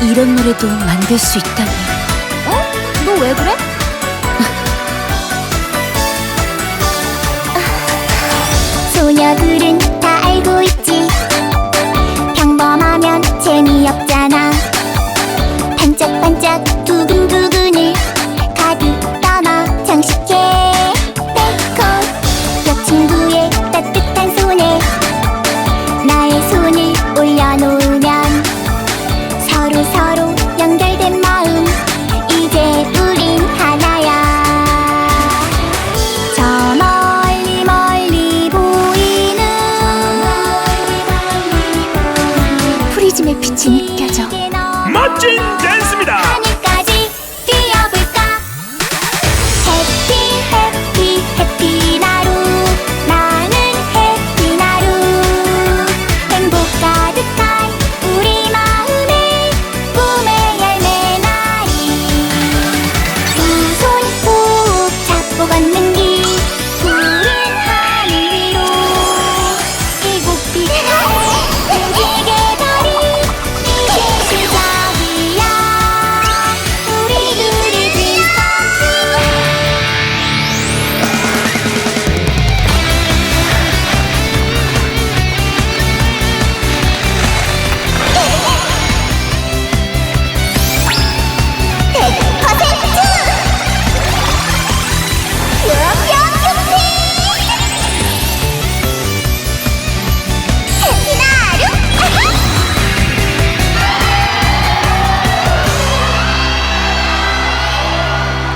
이런 노래도 만들 수 있다니. 어? 너 왜 그래? 소녀들은 다 알고 있지 평범하면 재미없잖아 반짝반짝 두근두근을 가득 담아 장식 진이 느껴져.